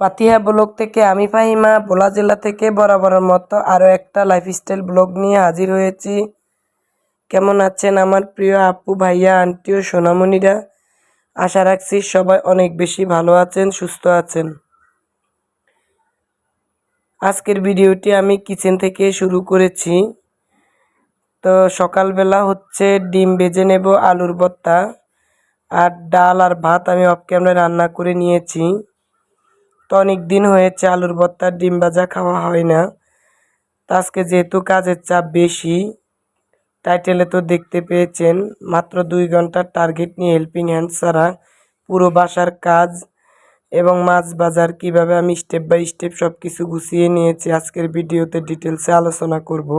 ফাতিহা blog থেকে আমি ফাহিমা, ভোলা জেলা থেকে বরাবরের মতো আরও একটা লাইফস্টাইল ব্লগ নিয়ে হাজির হয়েছি। কেমন আছেন আমার প্রিয় আপু, ভাইয়া আন্টি ও সোনামণিরা? আশা রাখছি সবাই অনেক বেশি ভালো আছেন, সুস্থ আছেন। আজকের ভিডিওটি আমি কিচেন থেকে শুরু করেছি। তো সকালবেলা হচ্ছে ডিম বেজে নেব, আলুর ভর্তা আর ডাল আর ভাত আমি অফ ক্যামেরায় রান্না করে নিয়েছি। তো অনেক দিন হয়েছে আলুর ভর্তা, ডিম ভাজা খাওয়া হয় না। তো আজকে যেহেতু কাজের চাপ বেশি, টাইটেলে তো দেখতে পেয়েছেন, মাত্র দুই ঘণ্টার টার্গেট নিয়ে হেল্পিং হ্যান্ড ছাড়া পুরো বাসার কাজ এবং মাছ বাজার কীভাবে আমি স্টেপ বাই স্টেপ সব কিছু গুছিয়ে নিয়েছি, আজকের ভিডিওতে ডিটেলসে আলোচনা করব।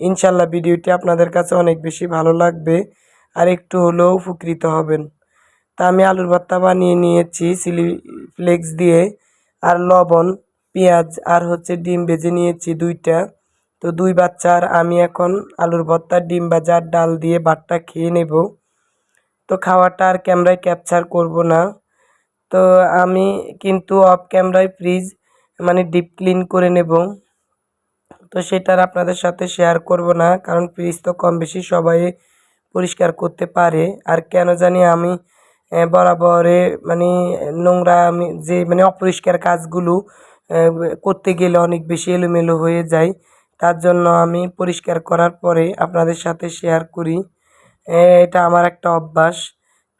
ইনশাল্লাহ ভিডিওটি আপনাদের কাছে অনেক বেশি ভালো লাগবে আর একটু হলেও উপকৃত হবেন। তা আমি আলুর ভর্তা বানিয়ে নিয়েছি চিলি ফ্লেক্স দিয়ে। আর লবণ, পেঁয়াজ আর হচ্ছে ডিম ভেজে নিয়েছি দুইটা। তো দুই বাচ্চার আমি এখন আলুর ভর্তা, ডিম ভাজা আর ডাল দিয়ে ভাতটা খেয়ে নেব। তো খাওয়াটা আর ক্যামেরায় ক্যাপচার করব না। তো আমি কিন্তু অফ ক্যামেরায় ফ্রিজ মানে ডিপ ক্লিন করে নেব। তো সেটার আপনাদের সাথে শেয়ার করব না, কারণ ফ্রিজ তো কম বেশি সবাই পরিষ্কার করতে পারে। আর কেন জানি আমি বরাবরে মানে নোংরা যে মানে অপরিষ্কার কাজগুলো করতে গেলে অনেক বেশি এলোমেলো হয়ে যায়। তার জন্য আমি পরিষ্কার করার পরে আপনাদের সাথে শেয়ার করি। এটা আমার একটা অভ্যাস।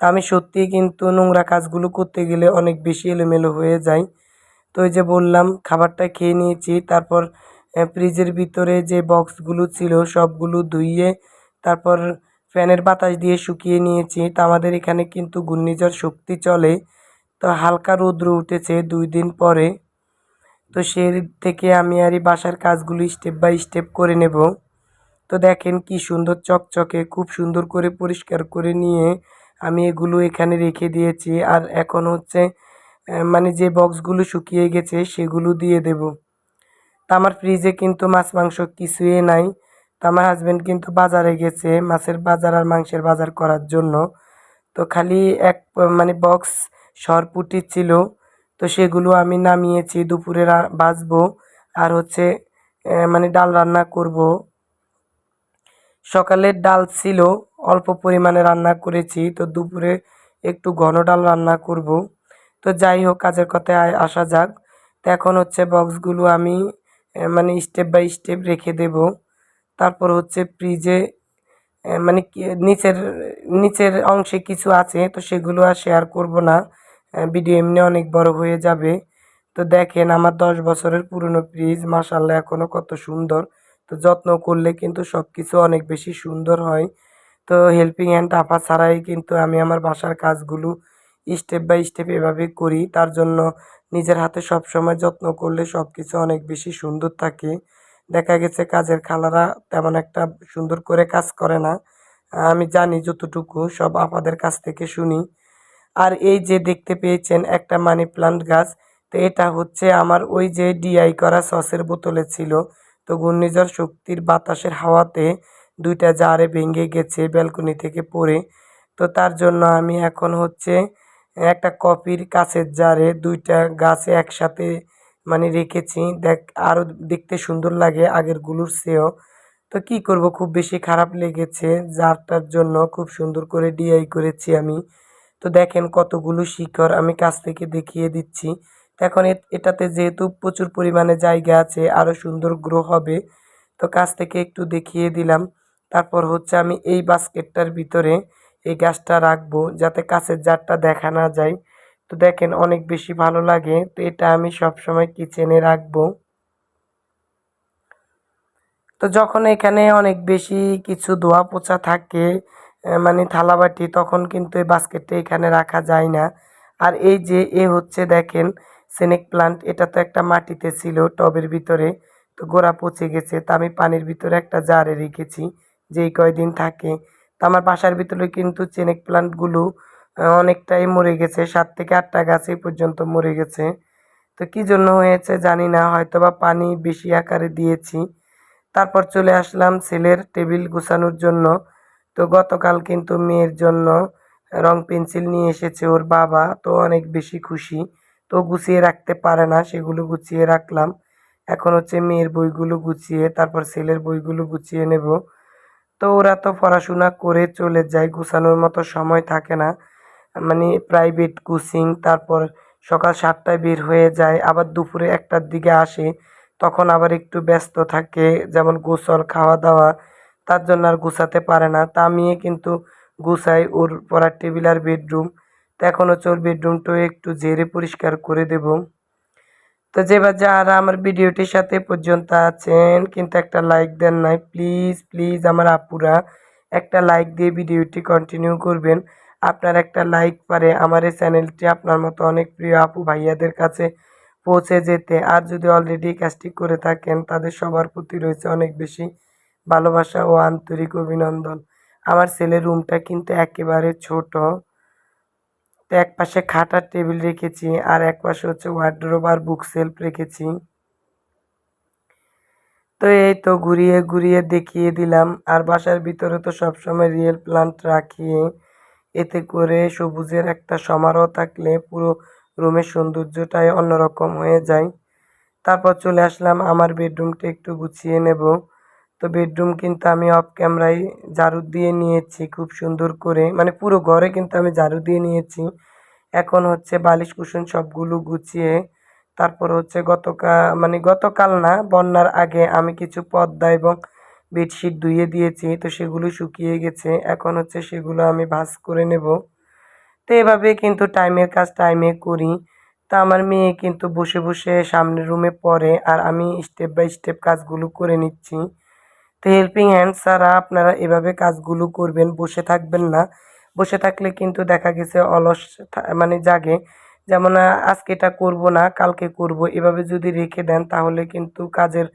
তা আমি সত্যিই কিন্তু নোংরা কাজগুলো করতে গেলে অনেক বেশি এলোমেলো হয়ে যায়। তো ওই যে বললাম, খাবারটা খেয়ে নিয়েছি, তারপর ফ্রিজের ভিতরে যে বক্সগুলো ছিল সবগুলো ধুইয়ে, তারপর ফ্যানের বাতাস দিয়ে শুকিয়ে নিয়েছি। তো আমাদের এখানে কিন্তু ঘূর্ণিঝড় শক্তি চলে। তো হালকা রৌদ্র উঠেছে দুই দিন পরে। তো সে থেকে আমি আর এই বাসার কাজগুলো স্টেপ বাই স্টেপ করে নেব। তো দেখেন কি সুন্দর চকচকে, খুব সুন্দর করে পরিষ্কার করে নিয়ে আমি এগুলো এখানে রেখে দিয়েছি। আর এখন হচ্ছে মানে যে বক্সগুলো শুকিয়ে গেছে সেগুলো দিয়ে দেব। তা আমার ফ্রিজে কিন্তু মাছ মাংস কিছুই নাই। তা আমার হাজব্যান্ড কিন্তু বাজারে গেছে মাছের বাজার আর মাংসের বাজার করার জন্য। তো খালি এক মানে বক্স সরপুটি ছিল। তো সেগুলো আমি নামিয়েছি, দুপুরে ভাজবো আর হচ্ছে মানে ডাল রান্না করব। সকালের ডাল ছিল, অল্প পরিমাণে রান্না করেছি। তো দুপুরে একটু ঘন ডাল রান্না করব। তো যাই হোক, কাজের কথায় আসা যাক। তো এখন হচ্ছে বক্সগুলো আমি মানে স্টেপ বাই স্টেপ রেখে দেব। তারপর হচ্ছে ফ্রিজে মানে নিচের নিচের অংশে কিছু আছে, তো সেগুলো আর শেয়ার করব না। ভিডিও এমনি অনেক বড় হয়ে যাবে। তো দেখেন, আমার দশ বছরের পুরনো ফ্রিজ মাসাল্লাহ এখনও কত সুন্দর। তো যত্ন করলে কিন্তু সব কিছু অনেক বেশি সুন্দর হয়। তো হেল্পিং হ্যান্ড আপা ছাড়াই কিন্তু আমি আমার বাসার কাজগুলো স্টেপ বাই স্টেপ এভাবে করি। তার জন্য নিজের হাতে সব সময় যত্ন করলে সব কিছু অনেক বেশি সুন্দর থাকে। দেখা গেছে কাজের খালারা তেমন একটা সুন্দর করে কাজ করে না। আমি জানি যতটুকু, সব আপাদের কাছ থেকে শুনি। আর এই যে দেখতে পেয়েছেন একটা মানি প্লান্ট গাছ, তো এটা হচ্ছে আমার ওই যে ডিআই করা সসের বোতলে ছিল। তো ঘূর্ণিঝড় শক্তির বাতাসের হাওয়াতে দুইটা জারে ভেঙে গেছে ব্যালকনি থেকে পড়ে। তো তার জন্য আমি এখন হচ্ছে একটা কপির কাছের জারে দুইটা গাছে একসাথে মানে রেখেছি। দেখ আরও দেখতে সুন্দর লাগে আগেরগুলোর চেয়েও। তো কি করব? খুব বেশি খারাপ লেগেছে। যারটার জন্য খুব সুন্দর করে ডিআই করেছি আমি। তো দেখেন কতগুলো শিকড় আমি কাছ থেকে দেখিয়ে দিচ্ছি। এখন এটাতে যেহেতু প্রচুর পরিমাণে জায়গা আছে আরও সুন্দর গ্রো হবে। তো কাছ থেকে একটু দেখিয়ে দিলাম। তারপর হচ্ছে আমি এই বাস্কেটটার ভিতরে এই গাছটা রাখব, যাতে কাছের জারটা দেখা না যায়। তো দেখেন অনেক বেশি ভালো লাগে। তো এটা আমি সবসময় কিচেনে রাখব। তো যখন এখানে অনেক বেশি কিছু ধোয়া পোছা থাকে মানে থালাবাটি, তখন কিন্তু এই বাস্কেটটা এখানে রাখা যায় না। আর এই যে এ হচ্ছে দেখেন, স্নেক প্লান্ট, এটা তো একটা মাটিতে ছিল টবের ভিতরে, তো গোড়া পচে গেছে। তা আমি পানির ভিতরে একটা জারে রেখেছি, যেই কয়দিন থাকে। তো আমার বাসার ভিতরে কিন্তু স্নেক প্লান্টগুলো অনেকটাই মরে গেছে। সাত থেকে আটটা গাছ এই পর্যন্ত মরে গেছে। তো কি জন্য হয়েছে জানি না হয়তো বা পানি বেশি আকারে দিয়েছি। তারপর চলে আসলাম ছেলের টেবিল গুছানোর জন্য। তো গতকাল কিন্তু মেয়ের জন্য রং পেন্সিল নিয়ে এসেছে ওর বাবা, তো অনেক বেশি খুশি। তো গুছিয়ে রাখতে পারে না, সেগুলো গুছিয়ে রাখলাম। এখন হচ্ছে মেয়ের বইগুলো গুছিয়ে, তারপর ছেলের বইগুলো গুছিয়ে নেব। তো ওরা তো পড়াশোনা করে চলে যায়, গুছানোর মতো সময় থাকে না। মানে প্রাইভেট কোচিং তারপর সকাল সাতটায় বের হয়ে যায়, আবার দুপুরে একটার দিকে আসে, তখন আবার একটু ব্যস্ত থাকে, যেমন গোসল খাওয়া দাওয়া তার জন্য আর গুছাতে পারে না। তা আমি কিন্তু গুছাই ওর পড়ার টেবিল আর বেডরুম তো এখন হচ্ছে ওর বেডরুমটাও একটু জেরে পরিষ্কার করে দেব। তো যেবার যারা আমার ভিডিওটির সাথে পর্যন্ত আছেন, কিন্তু একটা লাইক দেন নাই প্লিজ প্লিজ আমার আপুরা একটা লাইক দিয়ে ভিডিওটি কন্টিনিউ করবেন। আপনার একটা লাইক পারে। আমার এই চ্যানেলটি আপনার মতো অনেক প্রিয় আপু ভাইয়াদের কাছে পৌঁছে যেতে। আর যদি অলরেডি কাজটি করে থাকেন, তাদের সবার প্রতি রয়েছে অনেক বেশি ভালোবাসা ও আন্তরিক অভিনন্দন। আমার ছেলের রুমটা কিন্তু একেবারে ছোট। তো এক পাশে খাটার টেবিল রেখেছি আর এক পাশে হচ্ছে ওয়ার্ড্রোব আর বুক সেলফ রেখেছি। তো এই তো ঘুরিয়ে ঘুরিয়ে দেখিয়ে দিলাম। আর বাসার ভিতরে তো সবসময় রিয়েল প্লান্ট রাখি। এতে করে সবুজের একটা সমারোহ থাকলে পুরো রুমের সৌন্দর্যটাই অন্যরকম হয়ে যায়। তারপর চলে আসলাম আমার বেডরুমটা একটু গুছিয়ে নেব। তো বেডরুম কিন্তু আমি অফ ক্যামেরায় ঝাড়ু দিয়ে নিয়েছি খুব সুন্দর করে। মানে পুরো ঘরে কিন্তু আমি ঝাড়ু দিয়ে নিয়েছি। এখন হচ্ছে বালিশ কুসুন সবগুলো গুছিয়ে তারপর হচ্ছে গতকাল মানে গতকাল না, বন্যার আগে আমি কিছু পদ্মা এবং বেডশিট ধুয়ে দিয়েছি, তো সেগুলো শুকিয়ে গেছে। এখন হচ্ছে সেগুলো আমি ভাঁজ করে নেব। তো এভাবে কিন্তু টাইমের কাজ টাইমে করি। তা আমার মেয়ে কিন্তু বসে বসে সামনের রুমে পড়ে আর আমি স্টেপ বাই স্টেপ কাজগুলো করে নিচ্ছি। তো হেল্পিং হ্যান্ড ছাড়া আপনারা এভাবে কাজগুলো করবেন, বসে থাকবেন না। বসে থাকলে কিন্তু দেখা গেছে অলস মানে জাগে। যেমন আজকে এটা করব না, কালকে করব। এভাবে যদি রেখে দেন তাহলে কিন্তু কাজের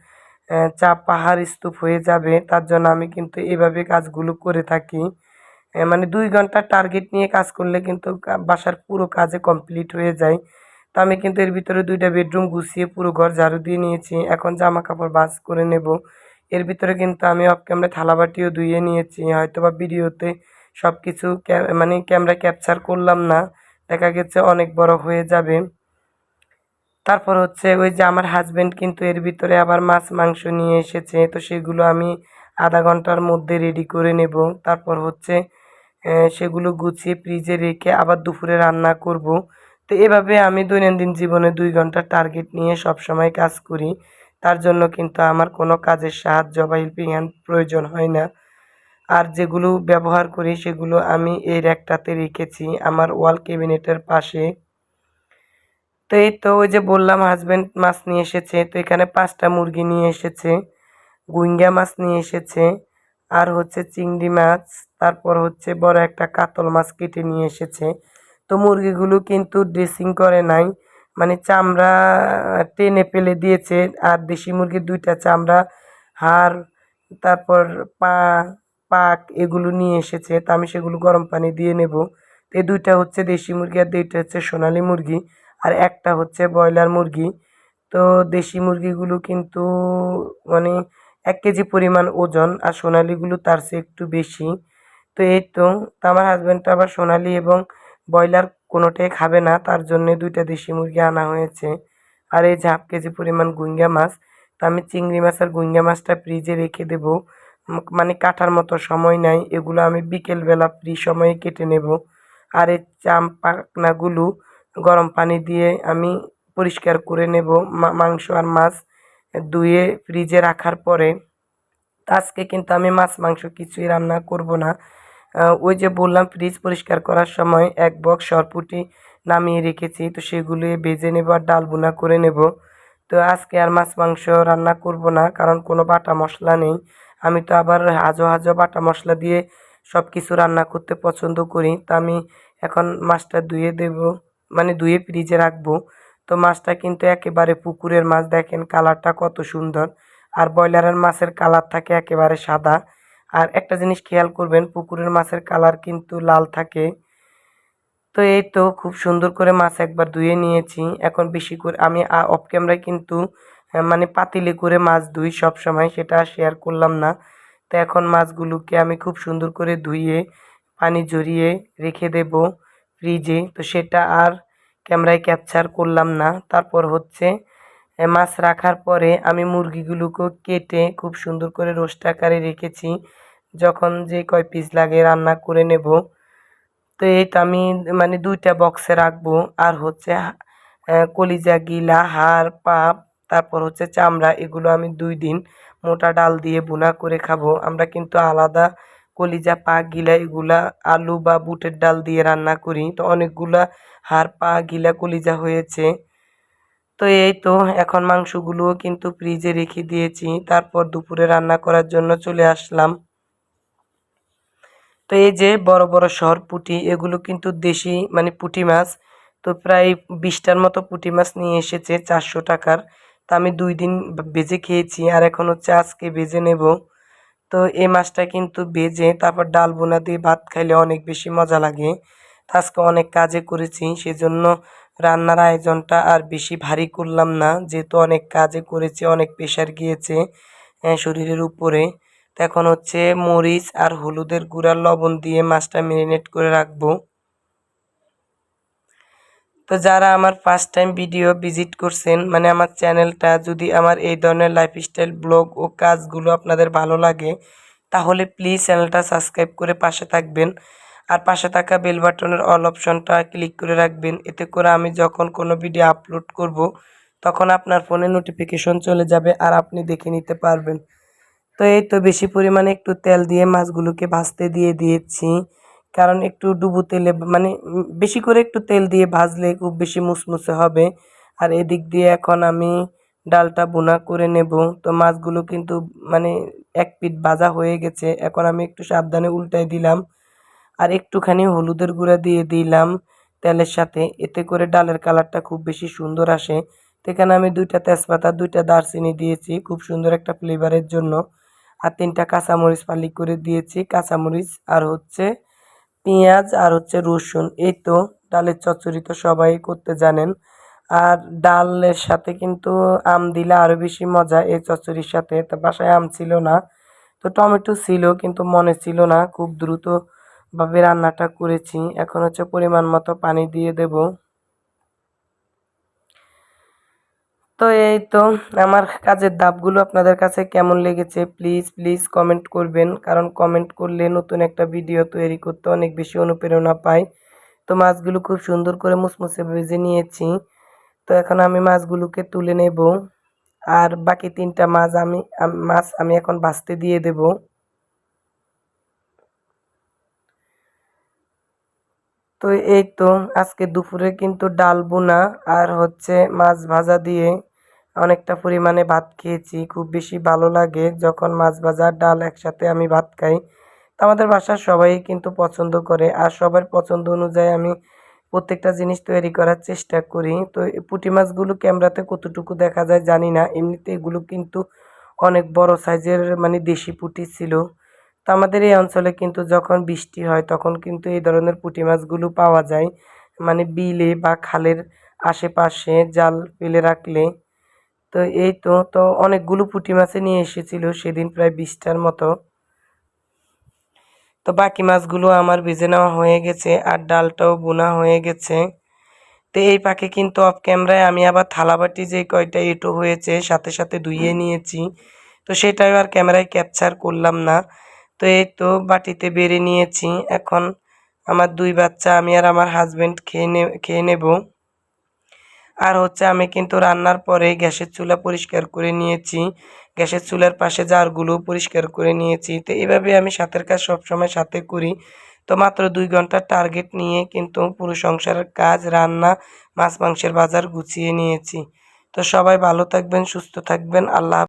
চাপ, পাহাড় স্তূপ হয়ে যাবে। তার জন্য আমি কিন্তু এভাবে কাজগুলো করে থাকি। মানে দুই ঘণ্টার টার্গেট নিয়ে কাজ করলে কিন্তু বাসার পুরো কাজে কমপ্লিট হয়ে যায়। তো আমি কিন্তু এর ভিতরে দুইটা বেডরুম গুছিয়ে পুরো ঘর ঝাড়ু দিয়ে নিয়েছি। এখন জামা কাপড় বাস করে নেব। এর ভিতরে কিন্তু আমি অফ ক্যামেরা থালাবাটিও ধুয়ে নিয়েছি। হয়তো বা ভিডিওতে সব কিছু মানে ক্যামেরা ক্যাপচার করলাম না। দেখা গেছে অনেক বড় হয়ে যাবে। তারপর হচ্ছে ওই যে আমার হাজব্যান্ড কিন্তু এর ভিতরে আবার মাছ, মাংস নিয়ে এসেছে। তো সেগুলো আমি আধা ঘণ্টার মধ্যে রেডি করে নেব। তারপর হচ্ছে সেগুলো গুছিয়ে ফ্রিজে রেখে আবার দুপুরে রান্না করব। তো এভাবে আমি দৈনন্দিন জীবনে দুই ঘণ্টার টার্গেট নিয়ে সব সময় কাজ করি। তার জন্য কিন্তু আমার কোনো কাজের সাহায্য বা হেল্পিং হ্যান্ড প্রয়োজন হয় না। আর যেগুলো ব্যবহার করি সেগুলো আমি এই র্যাকটাতে রেখেছি। আমার ওয়াল ক্যাবিনেটের পাশে। তো এই তো ওই যে বললাম হাজবেন্ড মাছ নিয়ে এসেছে। তো এখানে পাঁচটা মুরগি নিয়ে এসেছে, গুইঙ্গা মাছ নিয়ে এসেছে, আর হচ্ছে চিংড়ি মাছ, তারপর হচ্ছে বড় একটা কাতল মাছ কেটে নিয়ে এসেছে। তো মুরগিগুলো কিন্তু ড্রেসিং করে নাই মানে চামড়া টেনে ফেলে দিয়েছে, আর দেশি মুরগির দুইটা চামড়া, হাড়, তারপর পা, পাক এগুলো নিয়ে এসেছে। তা আমি সেগুলো গরম পানি দিয়ে নেব। এই দুইটা হচ্ছে দেশি মুরগি আর দুইটা হচ্ছে সোনালি মুরগি। আর একটা হচ্ছে ব্রয়লার মুরগি। তো দেশি মুরগিগুলো কিন্তু মানে এক কেজি পরিমাণ ওজন আর সোনালিগুলো তার চেয়ে একটু বেশি। তো এই তো আমার হাজব্যান্ডটা আবার সোনালি এবং ব্রয়লার কোনোটাই খাবে না, তার জন্যে দুইটা দেশি মুরগি আনা হয়েছে। আর এই হাফ কেজি পরিমাণ গুইঙ্গা মাছ, তো আমি চিংড়ি মাছ আর গুইঙ্গা মাছটা ফ্রিজে রেখে দেবো। মানে কাটার মতো সময় নাই, এগুলো আমি বিকেলবেলা ফ্রি সময়ে কেটে নেব। আর এই চাম পাখনাগুলো গরম পানি দিয়ে আমি পরিষ্কার করে নেব। মাংস আর মাছ ধুয়ে ফ্রিজে রাখার পরে আজকে কিন্তু আমি মাছ, মাংস কিছুই রান্না করব না। ওই যে বললাম, ফ্রিজ পরিষ্কার করার সময় এক বক্স সরপুটি নামিয়ে রেখেছি, তো সেগুলো ভেজে নেব আর ডাল বোনা করে নেব। তো আজকে আর মাছ, মাংস রান্না করব না, কারণ কোনো বাটা মশলা নেই। আমি তো আবার হাজো হাজো বাটা মশলা দিয়ে সব কিছু রান্না করতে পছন্দ করি, তা আমি এখন মাছটা ধুয়ে দেব। মানে ধুয়ে ফ্রিজে রাখব। তো মাছটা কিন্তু একেবারে পুকুরের মাছ, দেখেন কালারটা কত সুন্দর। আর ব্রয়লারের মাছের কালার থাকে একেবারে সাদা। আর একটা জিনিস খেয়াল করবেন, পুকুরের মাছের কালার কিন্তু লাল থাকে। তো এই তো খুব সুন্দর করে মাছ একবার ধুয়ে নিয়েছি। এখন বেশি করে আমি অফ ক্যামেরায় কিন্তু মানে পাতিলে করে মাছ ধুই সব সময় সেটা শেয়ার করলাম না। তো এখন মাছগুলোকে আমি খুব সুন্দর করে ধুয়ে, পানি ঝরিয়ে রেখে দেব। ফ্রিজে তো সেটা আর ক্যামেরায় ক্যাপচার করলাম না। তারপর হচ্ছে মাছ রাখার পরে আমি মুরগিগুলোকে কেটে খুব সুন্দর করে রোস্ট আকারে রেখেছি। যখন যে কয় পিস লাগে রান্না করে নেব। তো তো আমি মানে দুইটা বক্সে রাখব। আর হচ্ছে কলিজা, গিলা, হাড়, পাপ, তারপর হচ্ছে চামড়া, এগুলো আমি দুই দিন মোটা ডাল দিয়ে বুনা করে খাব। আমরা কিন্তু আলাদা কলিজা পা গিলা, এগুলা আলু বা বুটের ডাল দিয়ে রান্না করি। তো অনেকগুলা হাড়, পা গিলা কলিজা হয়েছে। তো এই তো, এখন মাংসগুলোও কিন্তু ফ্রিজে রেখে দিয়েছি। তারপর দুপুরে রান্না করার জন্য চলে আসলাম। তো এই যে বড় বড় শহর পুঁটি, এগুলো কিন্তু দেশি মানে পুঁটি মাছ। তো প্রায় বিশটার মতো পুঁটি মাছ নিয়ে এসেছে, চারশো টাকার। তা আমি দুই দিন বেজে খেয়েছি, আর এখন হচ্ছে আজকে বেজে নেব। তো এই মাছটা কিন্তু বেজে তারপর ডাল বোনা দিয়ে ভাত খাইলে অনেক বেশি মজা লাগে। আজকে অনেক কাজে করেছি, সেজন্য রান্নার আয়োজনটা আর বেশি ভারী করলাম না। যেহেতু অনেক কাজে করেছি, অনেক প্রেশার গিয়েছে শরীরের উপরে। এখন হচ্ছে মরিচ আর হলুদের গুঁড়ার লবণ দিয়ে মাছটা ম্যারিনেট করে রাখব। তো যারা আমার ফার্স্ট টাইম ভিডিও ভিজিট করছেন মানে আমার চ্যানেলটা যদি আমার এই ধরনের লাইফস্টাইল ব্লগ ও কাজগুলো আপনাদের ভালো লাগে, তাহলে প্লিজ চ্যানেলটা সাবস্ক্রাইব করে পাশে থাকবেন। আর পাশে থাকা বেল বাটনের অল অপশনটা ক্লিক করে রাখবেন। এতে করে আমি যখন কোনো ভিডিও আপলোড করব, তখন আপনার ফোনে নোটিফিকেশন চলে যাবে আর আপনি দেখে নিতে পারবেন। তো এই তো বেশি পরিমাণে একটু তেল দিয়ে মাছগুলোকে ভাজতে দিয়ে দিয়েছি। কারণ একটু ডুবো তেলে মানে বেশি করে একটু তেল দিয়ে ভাজলে খুব বেশি মুসমুসে হবে। আর এদিক দিয়ে এখন আমি ডালটা বোনা করে নেব। তো মাছগুলো কিন্তু মানে এক পিঠ ভাজা হয়ে গেছে। এখন আমি একটু সাবধানে উল্টাই দিলাম। আর একটুখানি হলুদের গুঁড়া দিয়ে দিলাম তেলের সাথে। এতে করে ডালের কালারটা খুব বেশি সুন্দর আসে। তো এখানে আমি দুইটা তেজপাতা, দুইটা দারচিনি দিয়েছি খুব সুন্দর একটা ফ্লেভারের জন্য। আর তিনটা কাঁচামরিচ ফালি করে দিয়েছি। কাঁচামরিচ আর হচ্ছে পেঁয়াজ আর হচ্ছে রসুন, এই তো ডালের চচ্চড়ি তো সবাই করতে জানেন। আর ডালের সাথে কিন্তু আম দিলে আরও বেশি মজা এই চচ্চড়ির সাথে। তো বাসায় আম ছিল না, তো টমেটো ছিল কিন্তু মনে ছিল না। খুব দ্রুতভাবে রান্নাটা করেছি। এখন হচ্ছে পরিমাণ মতো পানি দিয়ে দেব। তো এই তো আমার কাজের ধাপগুলো আপনাদের কাছে কেমন লেগেছে? প্লিজ প্লিজ কমেন্ট করবেন। কারণ কমেন্ট করলে নতুন একটা ভিডিও তৈরি করতে অনেক বেশি অনুপ্রেরণা পাই। তো মাছগুলো খুব সুন্দর করে মুসমুসে ভেজে নিয়েছি। তো এখন আমি মাছগুলোকে তুলে নেব। আর বাকি তিনটা মাছ আমি মাছ আমি এখন ভাজতে দিয়ে দেব। তো এই তো আজকে দুপুরে কিন্তু ডাল বোনা আর হচ্ছে মাছ ভাজা দিয়ে অনেকটা পরিমাণে ভাত খেয়েছি। খুব বেশি ভালো লাগে যখন মাছ ভাজা, ডাল একসাথে আমি ভাত খাই। তো আমাদের বাসার সবাই কিন্তু পছন্দ করে আর সবার পছন্দ অনুযায়ী আমি প্রত্যেকটা জিনিস তৈরি করার চেষ্টা করি। তো পুঁটি মাছগুলো ক্যামেরাতে কতটুকু দেখা যায় জানি না। এমনিতে এগুলো কিন্তু অনেক বড় সাইজের মানে দেশি পুঁটি ছিল। তো আমাদের এই অঞ্চলে কিন্তু যখন বৃষ্টি হয়, তখন কিন্তু এই ধরনের পুঁটি মাছগুলো পাওয়া যায়। মানে বিলে বা খালের আশেপাশে জাল ফেলে রাখলে। তো এই তো তো অনেকগুলো পুঁটি মাছে নিয়ে এসেছিল সেদিন প্রায় বিশটার মতো। তো বাকি মাছগুলো আমার ভেজে নেওয়া হয়ে গেছে আর ডালটাও বোনা হয়ে গেছে। তো এই পাখি কিন্তু অফ ক্যামেরায় আমি আবার থালাবাটি যে কয়টা এঁটো হয়েছে সাথে সাথে ধুইয়ে নিয়েছি। তো সেটাও আর ক্যামেরায় ক্যাপচার করলাম না। তো এই তো বাটিতে বেড়ে নিয়েছি। এখন আমার দুই বাচ্চা, আমি আর আমার হাজবেন্ড খেয়ে নে, খেয়ে নেব। আর হচ্ছে আমি কিন্তু রান্নার পরে গ্যাসের চুলা পরিষ্কার করে নিয়েছি। গ্যাসের চুলার পাশে জারগুলো পরিষ্কার করে নিয়েছি। তো এভাবে আমি সাথের কাজ সবসময় সাথে করি। তো মাত্র দুই ঘণ্টার টার্গেট নিয়ে কিন্তু পুরো সংসারের কাজ, রান্না, মাছ, মাংসের বাজার গুছিয়ে নিয়েছি। তো সবাই ভালো থাকবেন, সুস্থ থাকবেন। আল্লাহ।